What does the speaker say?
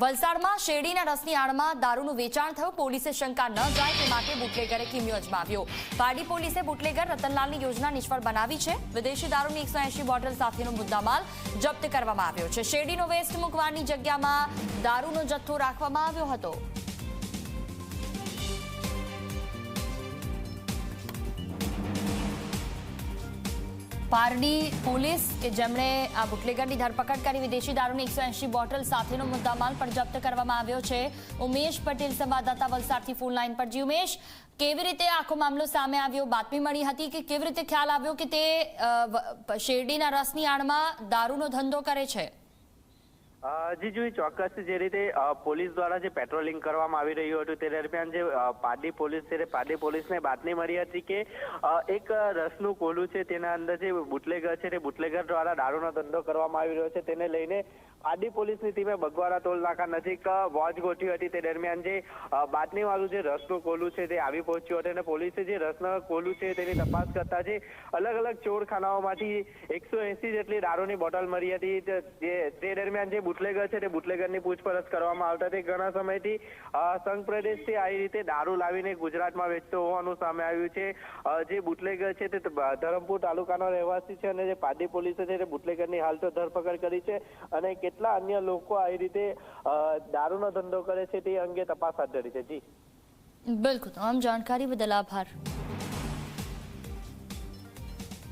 વલસાડમાં શેરડીના રસની આડમાં દારૂનું વેચાણ થયું, પોલીસે શંકા ન જાય તે માટે બુટલેગરે કિમ્યો અજમાવ્યો. પારડી પોલીસે બુટલેગર રતનલાલની યોજના નિષ્ફળ બનાવી છે. વિદેશી દારૂની એકસો બોટલ સાથેનો મુદ્દામાલ જપ્ત કરવામાં આવ્યો છે. શેરડીનો વેસ્ટ મૂકવાની જગ્યામાં દારૂનો જથ્થો રાખવામાં આવ્યો હતો. પારડી પોલીસ કે જેમણે આ બુટલેગરની ધરપકડ કરી વિદેશી દારૂની એકસો એંશી બોટલ સાથેનો મુદ્દામાલ પણ જપ્ત કરવામાં આવ્યો છે. ઉમેશ પટેલ સંવાદદાતા વલસાડથી ફૂલ લાઈન પર જી. ઉમેશ, કેવી રીતે આખો મામલો સામે આવ્યો? બાતમી મળી હતી કે કેવી રીતે ખ્યાલ આવ્યો કે તે શેરડીના રસની આડમાં દારૂનો ધંધો કરે છે? જી જોઈ ચોક્કસ જે રીતે પોલીસ દ્વારા જે પેટ્રોલિંગ કરવામાં આવી રહ્યું હતું તે દરમિયાન જે અ, પોલીસ છે તે પોલીસને બાતમી મળી હતી કે એક રસનું કોલું છે તેના અંદર જે બુટલેગર છે તે બુટલેગર દ્વારા દારૂનો ધંધો કરવામાં આવી રહ્યો છે તેને લઈને પારડી પોલીસની ટીમે બગવાડા ટોલ નાકા નજીક વોચ ગોઠવી હતી તે દરમિયાન જે બાતમીવાળું જે રસનું કોલું છે તે આવી પહોંચ્યું હતું અને પોલીસે જે રસના કોલું છે તેની તપાસ કરતા જે અલગ અલગ ચોરખાનાઓમાંથી એકસો એસી જેટલી દારૂની બોટલ મળી હતી તે દરમિયાન જે બુટલેગર છે તે બુટલેગરની પૂછપરછ કરવામાં આવતા તે ઘણા સમયથી સંઘ પ્રદેશથી આવી રીતે દારૂ લાવીને ગુજરાતમાં વેચતો હોવાનું સામે આવ્યું છે. જે બુટલેગર છે તે ધરમપુર તાલુકાનો રહેવાસી છે અને જે પાડી પોલીસે છે તે બુટલેગરની હાલ તો ધરપકડ કરી છે અને કેટલા અન્ય લોકો આવી રીતે દારૂનો ધંધો કરે છે તે અંગે તપાસ હાથ ધરી છે. જી. બિલકુલ. તમામ જાણકારી બદલ આભાર.